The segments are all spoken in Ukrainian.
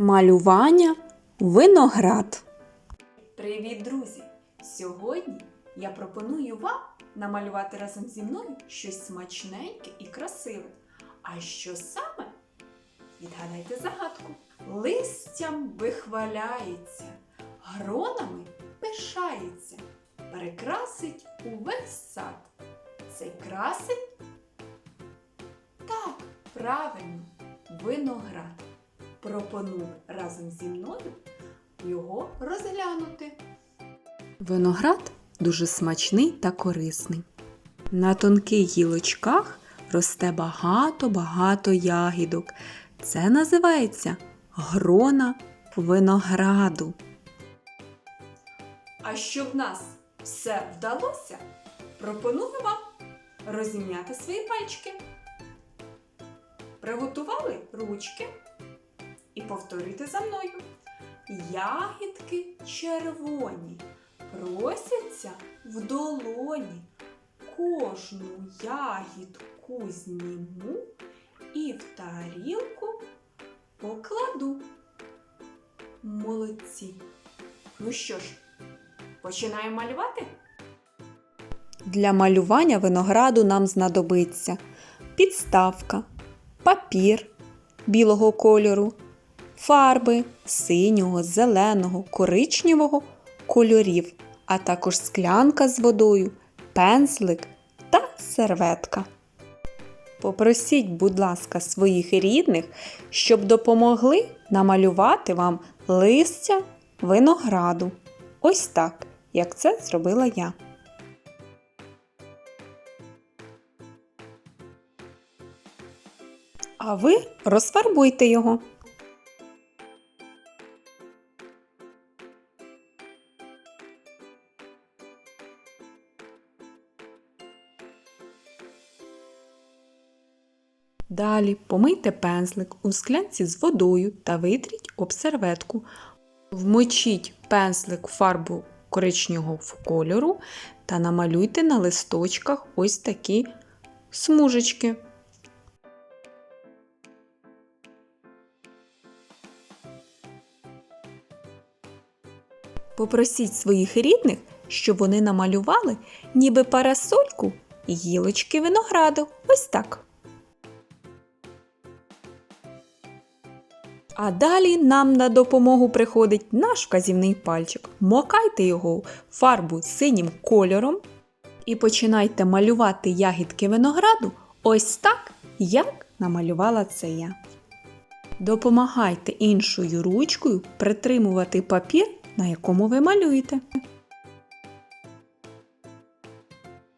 Малювання виноград. Привіт, друзі! Сьогодні я пропоную вам намалювати разом зі мною щось смачненьке і красиве. А що саме? Відгадайте загадку. Листям вихваляється, гронами пишається, перекрасить увесь сад. Цей красень? Так, правильно, виноград. Пропоную разом зі мною його розглянути. Виноград дуже смачний та корисний. На тонких гілочках росте багато-багато ягідок. Це називається грона винограду. А щоб нас все вдалося, пропоную вам розім'яти свої пальчики. Приготували ручки і повторюйте за мною. Ягідки червоні просяться в долоні. Кожну ягідку зніму і в тарілку покладу. Молодці. Ну що ж, починаємо малювати? Для малювання винограду нам знадобиться підставка, папір білого кольору, фарби синього, зеленого, коричневого кольорів, а також склянка з водою, пензлик та серветка. Попросіть, будь ласка, своїх рідних, щоб допомогли намалювати вам листя винограду. Ось так, як це зробила я. А ви розфарбуйте його. Далі помийте пензлик у склянці з водою та витріть об серветку. Вмочіть пензлик у фарбу коричневого кольору та намалюйте на листочках ось такі смужечки. Попросіть своїх рідних, щоб вони намалювали ніби парасольку і гілочки винограду. Ось так. А далі нам на допомогу приходить наш вказівний пальчик. Мокайте його в фарбу синім кольором і починайте малювати ягідки винограду ось так, як намалювала це я. Допомагайте іншою ручкою притримувати папір, на якому ви малюєте.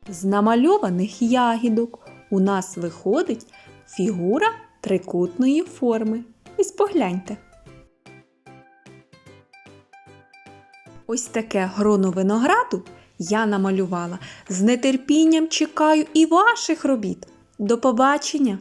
З намальованих ягідок у нас виходить фігура трикутної форми. Ось погляньте. Ось таке гроно винограду я намалювала. З нетерпінням чекаю і ваших робіт. До побачення!